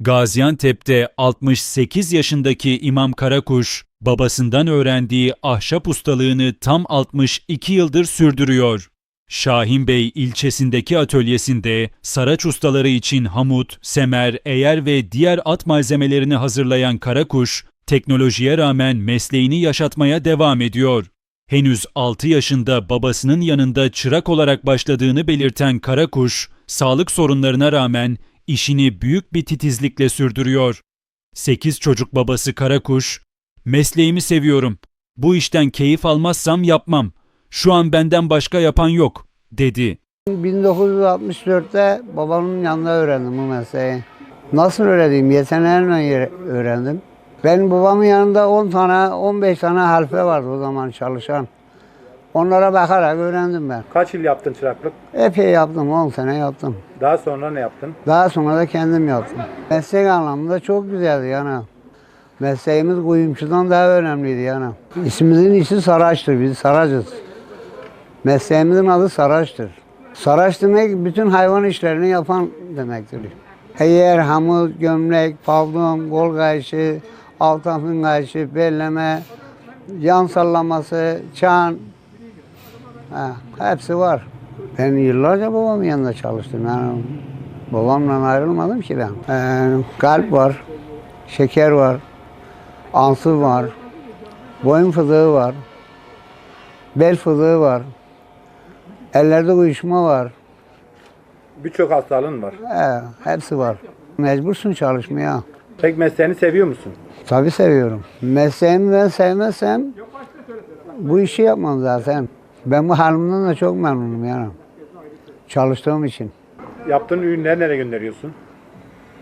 Gaziantep'te 68 yaşındaki İmam Karakuş, babasından öğrendiği ahşap ustalığını tam 62 yıldır sürdürüyor. Şahin Bey ilçesindeki atölyesinde saraç ustaları için hamut, semer, eğer ve diğer at malzemelerini hazırlayan Karakuş, teknolojiye rağmen mesleğini yaşatmaya devam ediyor. Henüz 6 yaşında babasının yanında çırak olarak başladığını belirten Karakuş, sağlık sorunlarına rağmen işini büyük bir titizlikle sürdürüyor. 8 çocuk babası Karakuş, mesleğimi seviyorum. Bu işten keyif almazsam yapmam. Şu an benden başka yapan yok, dedi. 1964'te babamın yanında öğrendim bu mesleği. Nasıl öğrendim? Yeteneğimle öğrendim. Benim babamın yanında 10 tane, 15 tane halfe vardı o zaman çalışan. Onlara bakarak öğrendim ben. Kaç yıl yaptın çıraklık? Epey yaptım, 10 sene yaptım. Daha sonra ne yaptın? Daha sonra da kendim yaptım. Meslek anlamında çok güzeldi yani. Mesleğimiz kuyumcudan daha önemliydi yani. İsmimizin ismi Saraç'tır, biz Saracız. Mesleğimizin adı Saraç'tır. Saraç demek bütün hayvan işlerini yapan demektir. Eğer, hamur, gömlek, pavlon, kol kayışı, altafın kayışı, belleme, yan sallaması, çan, ha, hepsi var. Ben yıllarca babamın yanında çalıştım. Yani babamla ayrılmadım ki ben. Ee, kalp var, şeker var, ansız var, boyun fıtığı var, bel fıtığı var, ellerde uyuşma var. Birçok hastalığın var. He, hepsi var. Mecbursun çalışmaya. Peki mesleğini seviyor musun? Tabii seviyorum. Mesleğimi ben sevmezsem bu işi yapmam zaten. Ben bu halimden de çok memnunum yani. Çalıştığım için. Yaptığın ürünleri nereye gönderiyorsun?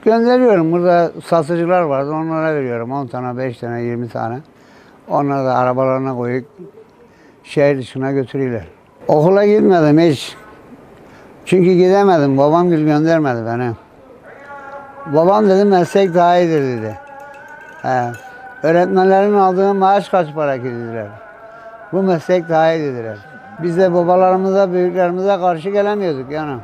Gönderiyorum. Burada satıcılar vardı. Onlara veriyorum. 10 tane, 5 tane, 20 tane. Onları da arabalarına koyup şehir dışına götürüyorlar. Okula gitmedim hiç. Çünkü gidemedim. Babam gül göndermedi beni. Babam dedi meslek daha iyidir dedi. He. Öğretmenlerin aldığı maaş kaç para ki dediler. Bu meslek daha iyi dediler. Biz de babalarımıza, büyüklerimize karşı gelemiyorduk yani.